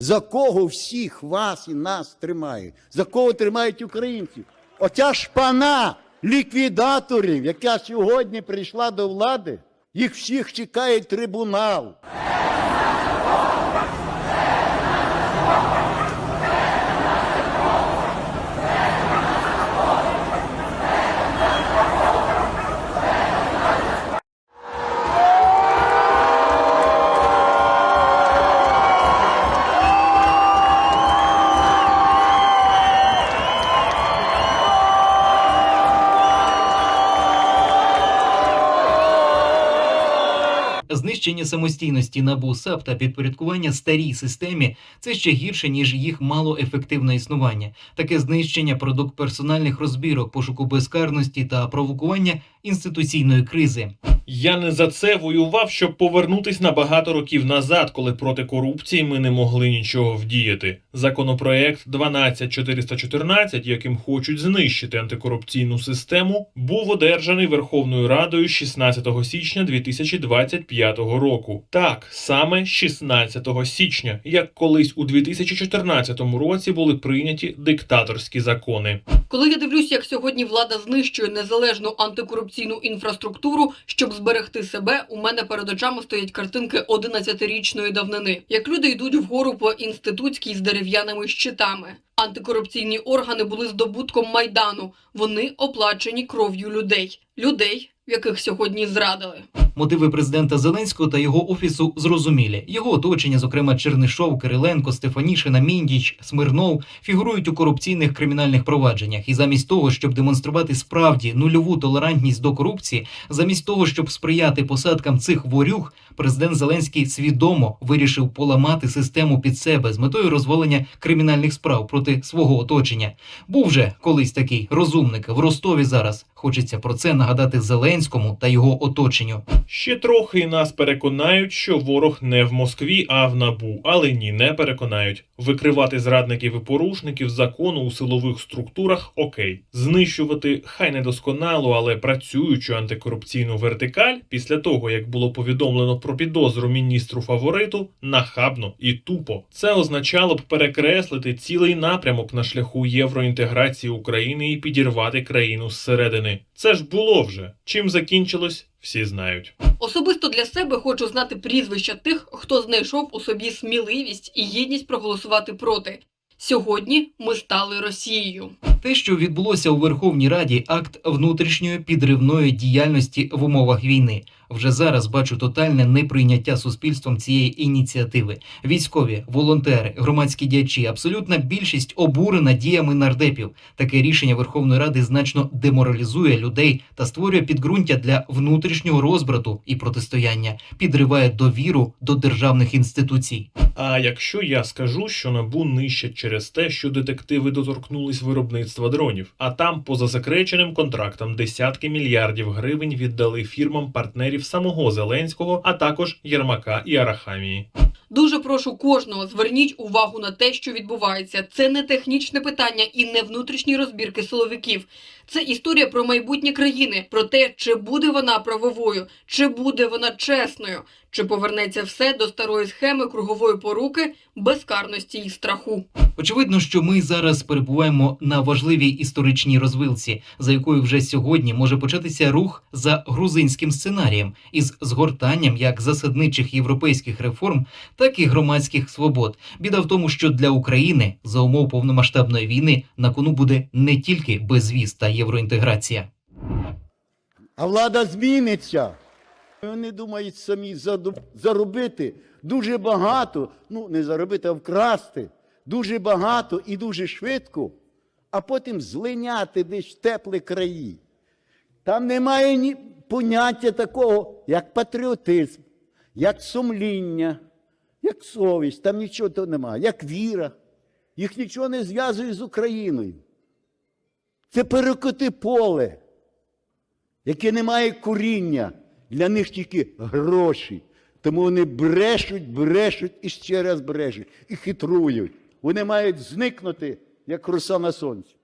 За кого всіх вас і нас тримають? За кого тримають українців? Оця шпана ліквідаторів, яка сьогодні прийшла до влади, їх всіх чекає трибунал. Знищення самостійності НАБУ САП та підпорядкування старій системі це ще гірше ніж їх малоефективне існування. Таке знищення продукт персональних розбірок, пошуку безкарності та провокування інституційної кризи. Я не за це воював, щоб повернутись на багато років назад, коли проти корупції ми не могли нічого вдіяти. Законопроект 12414, яким хочуть знищити антикорупційну систему, був одержаний Верховною Радою 16 січня 2025 року. Так, саме 16 січня, як колись у 2014 році були прийняті диктаторські закони. Коли я дивлюсь, як сьогодні влада знищує незалежну антикорупційну інфраструктуру, щоб зберегти себе, у мене перед очами стоять картинки 11-річної давнини, як люди йдуть вгору по інститутській з дерев'яними щитами. Антикорупційні органи були здобутком майдану. Вони оплачені кров'ю людей, людей, яких сьогодні зрадили. Мотиви президента Зеленського та його офісу зрозумілі. Його оточення, зокрема Чернишов, Кириленко, Стефанішина, Міндіч, Смирнов, фігурують у корупційних кримінальних провадженнях. І замість того, щоб демонструвати справді нульову толерантність до корупції, замість того, щоб сприяти посадкам цих ворюг, президент Зеленський свідомо вирішив поламати систему під себе з метою розвалення кримінальних справ проти свого оточення. Був же колись такий розумник в Ростові зараз. Хочеться про це нагадати Зеленському та його оточенню. Ще трохи нас переконають, що ворог не в Москві, а в набу, але ні, не переконають. Викривати зрадників і порушників закону у силових структурах окей. Знищувати хай недосконало, але працюючу антикорупційну вертикаль після того, як було повідомлено про підозру міністру фавориту, нахабно і тупо. Це означало б перекреслити цілий напрямок на шляху євроінтеграції України і підірвати країну зсередини. Це ж було вже. Чим закінчилось, всі знають. Особисто для себе хочу знати прізвища тих, хто знайшов у собі сміливість і гідність проголосувати проти. Сьогодні ми стали Росією. Те, що відбулося у Верховній Раді, акт внутрішньої підривної діяльності в умовах війни. Вже зараз бачу тотальне неприйняття суспільством цієї ініціативи. Військові, волонтери, громадські діячі, абсолютна більшість обурена діями нардепів. Таке рішення Верховної Ради значно деморалізує людей та створює підґрунтя для внутрішнього розбрату і протистояння, підриває довіру до державних інституцій. А якщо я скажу, що набу нищать через те, що детективи доторкнулись виробництва дронів, а там, поза засекреченим контрактам, десятки мільярдів гривень віддали фірмам партнерів самого Зеленського, а також Єрмака і Арахамії. Дуже прошу кожного зверніть увагу на те, що відбувається. Це не технічне питання і не внутрішні розбірки силовиків. Це історія про майбутнє країни, про те, чи буде вона правовою, чи буде вона чесною, чи повернеться все до старої схеми кругової поруки, безкарності і страху. Очевидно, що ми зараз перебуваємо на важливій історичній розвилці, за якою вже сьогодні може початися рух за грузинським сценарієм із згортанням як засадничих європейських реформ, так і громадських свобод. Біда в тому, що для України за умов повномасштабної війни на кону буде не тільки безвіз та євроінтеграція. А влада зміниться. Вони думають самі заробити дуже багато, ну не заробити, а вкрасти дуже багато і дуже швидко, а потім злиняти десь в теплі краї. Там немає ні поняття такого, як патріотизм, як сумління, як совість, там нічого того немає, як віра. Їх нічого не зв'язує з Україною. Це перекоти поле яке не має коріння, для них тільки гроші. Тому вони брешуть, брешуть і ще раз брешуть, і хитрують. Вони мають зникнути, як роса на сонці.